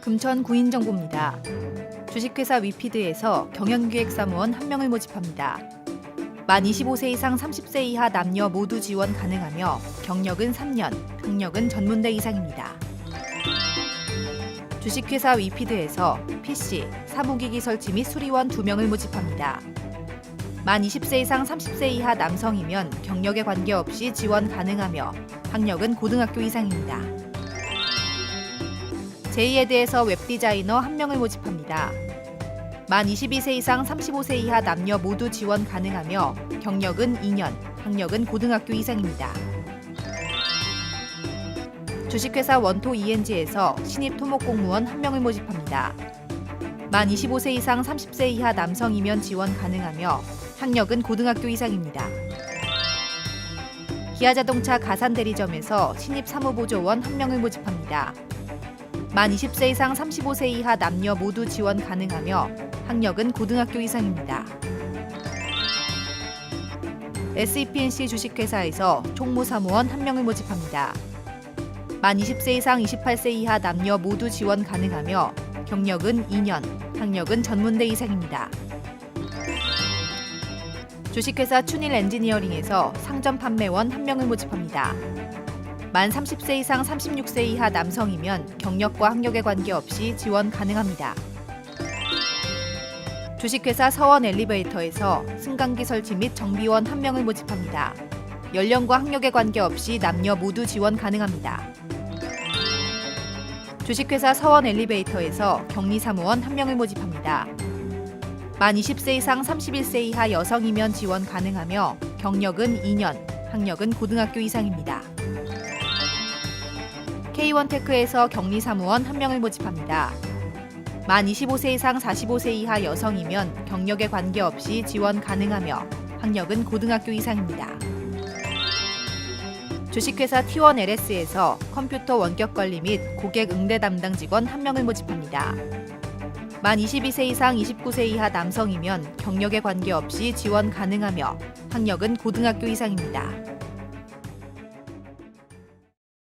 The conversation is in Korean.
금천 구인 정보입니다. 주식회사 위피드에서 경영기획 사무원 한 명을 모집합니다. 만 25세 이상 30세 이하 남녀 모두 지원 가능하며 경력은 3년, 학력은 전문대 이상입니다. 주식회사 위피드에서 PC, 사무기기 설치 및 수리원 2명을 모집합니다. 만 20세 이상 30세 이하 남성이면 경력에 관계없이 지원 가능하며 학력은 고등학교 이상입니다. 제2에 대해서 웹디자이너 한 명을 모집합니다. 만 22세 이상 35세 이하 남녀 모두 지원 가능하며 경력은 2년, 학력은 고등학교 이상입니다. 주식회사 원토 ENG에서 신입 토목 공무원 한 명을 모집합니다. 만 25세 이상 30세 이하 남성이면 지원 가능하며 학력은 고등학교 이상입니다. 기아자동차 가산대리점에서 신입 사무보조원 한 명을 모집합니다. 만 20세 이상 35세 이하 남녀 모두 지원 가능하며 학력은 고등학교 이상입니다. SEPNC 주식회사에서 총무사무원 한 명을 모집합니다. 만 20세 이상 28세 이하 남녀 모두 지원 가능하며 경력은 2년, 학력은 전문대 이상입니다. 주식회사 춘일 엔지니어링에서 상점 판매원 한 명을 모집합니다. 만 30세 이상 36세 이하 남성이면 경력과 학력에 관계없이 지원 가능합니다. 주식회사 서원 엘리베이터에서 승강기 설치 및 정비원 한 명을 모집합니다. 연령과 학력에 관계없이 남녀 모두 지원 가능합니다. 주식회사 서원 엘리베이터에서 격리 사무원 한 명을 모집합니다. 만 20세 이상 31세 이하 여성이면 지원 가능하며 경력은 2년, 학력은 고등학교 이상입니다. K1테크에서 격리 사무원 한 명을 모집합니다. 만 25세 이상 45세 이하 여성이면 경력에 관계없이 지원 가능하며 학력은 고등학교 이상입니다. 주식회사 T1 LS에서 컴퓨터 원격 관리 및 고객 응대 담당 직원 한 명을 모집합니다. 만 22세 이상 29세 이하 남성이면 경력에 관계없이 지원 가능하며 학력은 고등학교 이상입니다.